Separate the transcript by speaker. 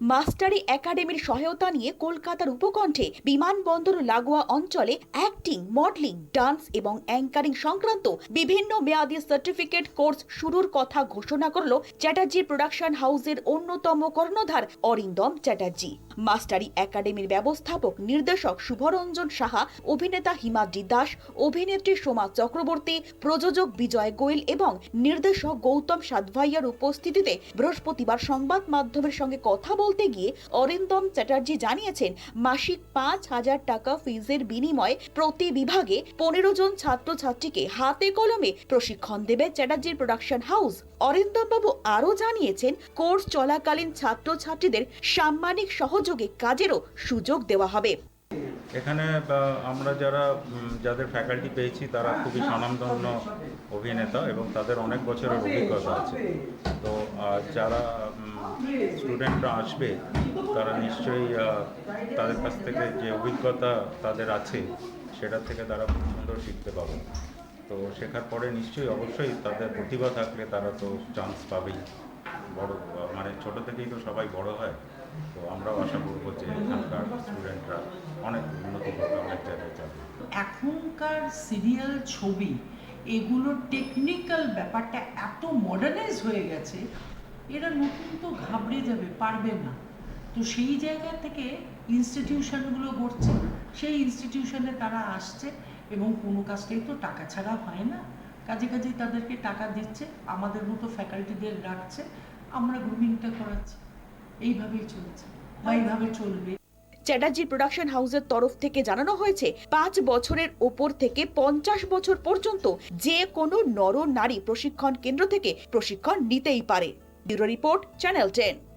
Speaker 1: মাস্টারি একাডেমির সহায়তা নিয়ে কলকাতার উপকণ্ঠে বিমানবন্দর লাগোয়া অঞ্চলে অ্যাক্টিং, মডেলিং, ডান্স এবং অ্যাঙ্কারিং সংক্রান্ত বিভিন্ন মেয়াদী সার্টিফিকেট কোর্স শুরুর কথা ঘোষণা করল চ্যাটার্জি প্রোডাকশন হাউসের অন্যতম কর্ণধার অরিন্দম চ্যাটার্জি। মাস্টারি একাডেমির ব্যবস্থাপক নির্দেশক শুভরঞ্জন সাহা, অভিনেতা হিমাদ্রি দাস, অভিনেত্রী সোমা চক্রবর্তী, প্রযোজক বিজয় গোয়েল এবং নির্দেশক গৌতম সাধভাইয়ার উপস্থিতিতে বৃহস্পতিবার সংবাদ মাধ্যমের সঙ্গে কথা বলতে গিয়ে অরিন্দম চ্যাটার্জি জানিয়েছেন, মাসিক পাঁচ হাজার টাকা ফিজের বিনিময়ে প্রতি বিভাগে পনেরো জন ছাত্রছাত্রীকে হাতে কলমে প্রশিক্ষণ দেবে চ্যাটার্জির প্রোডাকশন হাউস। অরিন্দম বাবু আরও জানিয়েছেন, কোর্স চলাকালীন ছাত্রছাত্রীদের সাম্মানিক সহযোগে কাজেরও সুযোগ দেওয়া হবে।
Speaker 2: এখানে আমরা যারা যাদের ফ্যাকাল্টি পেয়েছি, তারা খুবই স্বনামধন্য অভিনেতা এবং তাদের অনেক বছরের অভিজ্ঞতা আছে। তো যারা স্টুডেন্টরা আসবে, তারা নিশ্চয়ই তাদের কাছ থেকে যে অভিজ্ঞতা তাদের আছে, সেটা থেকে তারা খুব সুন্দর শিখতে পাবে তো, শেখার পরে নিশ্চয়ই অবশ্যই তাদের প্রতিভা থাকলে তারা তো চান্স পাবেই। বড় মানে ছোট থেকেই তো সবাই বড় হয়। তো আমরাও আশা করব যে এখানকার স্টুডেন্টরা অনেক উন্নতি করবে অনেক জায়গায় যাবে।
Speaker 3: এখনকার সিরিয়াল ছবি, এগুলোর টেকনিক্যাল ব্যাপারটা এত মডার্নাইজ হয়ে গেছে, এরা নতুন তো ঘাবড়ে যাবে, পারবে না। তো সেই জায়গা থেকে ইনস্টিটিউশনগুলো গড়ছে, সেই ইনস্টিটিউশনে তারা আসছে এবং কোনো কাজটাই তো টাকা ছাড়া হয় না। কাজে কাজে তাদেরকে টাকা দিচ্ছে, আমাদের মতো ফ্যাকাল্টিদের রাখছে, আমরা গ্রুমিংটা করাচ্ছি। এইভাবেই চলছে। বা এইভাবে চলবে।
Speaker 1: চ্যাটার্জি প্রোডাকশন হাউসের তরফ থেকে জানানো হয়েছে, পাঁচ বছরের ওপর থেকে পঞ্চাশ বছর পর্যন্ত যে কোনো নর নারী প্রশিক্ষণ কেন্দ্র থেকে প্রশিক্ষণ নিতেই পারে। Bureau report, channel ten.